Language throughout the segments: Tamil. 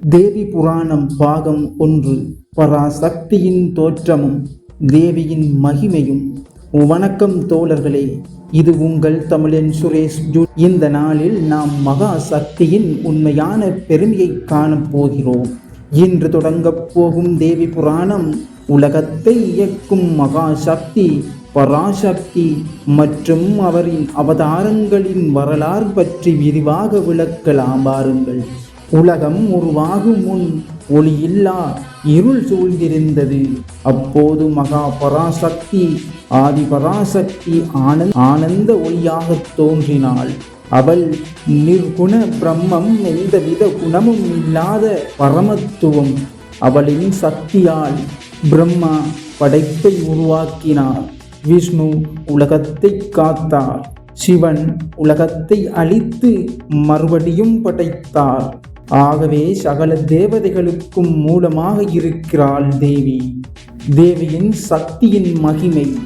தேவி புராணம் பாகம் ஒன்று. பராசக்தியின் தோற்றமும் தேவியின் மகிமையும். வணக்கம் தோழர்களே இது உங்கள் தமிழன் சுரேஷ் ஜூ. இந்த நாளில் நாம் மகா சக்தியின் உண்மையான பெருமையை காணப் போகிறோம். இன்று தொடங்கப் போகும் தேவி புராணம் உலகத்தை இயக்கும் மகா சக்தி பராசக்தி மற்றும் அவரின் அவதாரங்களின் வரலாறு பற்றி விரிவாக விளக்கலாம் பாருங்கள். உலகம் உருவாகும் முன் ஒளியில்லா இருள் சூழ்ந்திருந்தது. அப்போது மகா பராசக்தி ஆதி பராசக்தி ஆனந்த் ஆனந்த ஒளியாகத் தோன்றினாள். அவள் நிர்குண பிரம்மம் எந்தவித குணமும் இல்லாத பரமத்துவம். அவளின் சக்தியால் பிரம்மா படைப்பை உருவாக்கினார். விஷ்ணு உலகத்தை காத்தார். சிவன் உலகத்தை அழித்து மறுபடியும் படைத்தார். ஆகவே சகல தேவதைகளுக்கும் மூலமாக இருக்கிறாள் தேவி. தேவியின் சக்தியின் மகிமை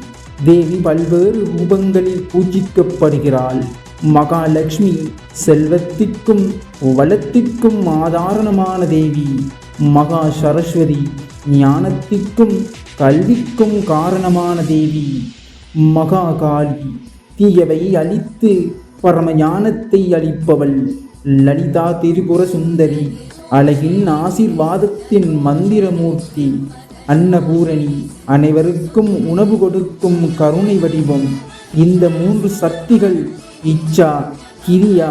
தேவி பல்வேறு ரூபங்களில் பூஜிக்கப்படுகிறாள். மகாலட்சுமி செல்வத்திற்கும் வளத்திற்கும் ஆதாரணமான தேவி. மகா சரஸ்வதி ஞானத்திற்கும் கல்விக்கும் காரணமான தேவி. மகா காளி தீயவை அழித்து பரம ஞானத்தை அளிப்பவள். லலிதா திரிபுர சுந்தரி அழகின் ஆசிர்வாதத்தின் மந்திரமூர்த்தி அன்னபூரணி அனைவருக்கும் உணவு கொடுக்கும் கருணை வடிவம். இந்த மூன்று சக்திகள் இச்சா கிரியா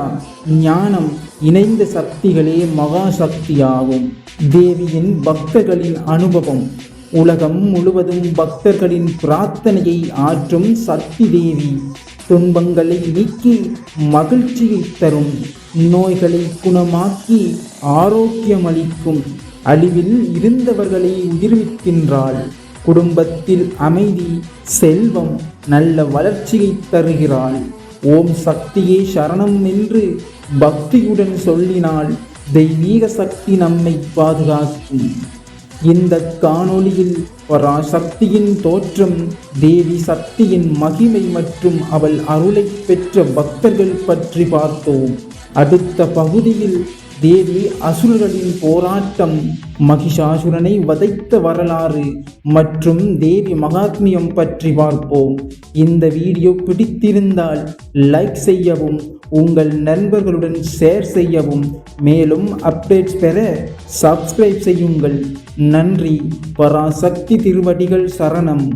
ஞானம் இணைந்த சக்திகளே மகா சக்தியாகும் தேவியின் பக்தர்களின் அனுபவம். உலகம் முழுவதும் பக்தர்களின் பிரார்த்தனையை ஆற்றும் சக்தி தேவி. துன்பங்களை நீக்கி மகிழ்ச்சியை தரும். நோய்களை குணமாக்கி ஆரோக்கியமளிக்கும். அழிவில் இருந்தவர்களை உயிர்விக்கின்றாள். குடும்பத்தில் அமைதி செல்வம் நல்ல வளர்ச்சியை தருகிறாள். ஓம் சக்தியே சரணம் என்று பக்தியுடன் சொல்லினால் தெய்வீக சக்தி நம்மை பாதுகாக்கும். இந்த காணொளியில் பராசக்தியின் தோற்றம் தேவி சக்தியின் மகிமை மற்றும் அவள் அருளை பெற்ற பக்தர்கள் பற்றி பார்த்தோம். அடுத்த பகுதியில் தேவி அசுரர்களின் போராட்டம் மகிஷாசுரனை வதைத்த வரலாறு மற்றும் தேவி மகாத்மியம் பற்றி பார்ப்போம். இந்த வீடியோ பிடித்திருந்தால் லைக் செய்யவும் உங்கள் நண்பர்களுடன் ஷேர் செய்யவும். மேலும் அப்டேட்ஸ் பெற சப்ஸ்கிரைப் செய்யுங்கள். நன்றி. பராசக்தி திருவடிகள் சரணம்.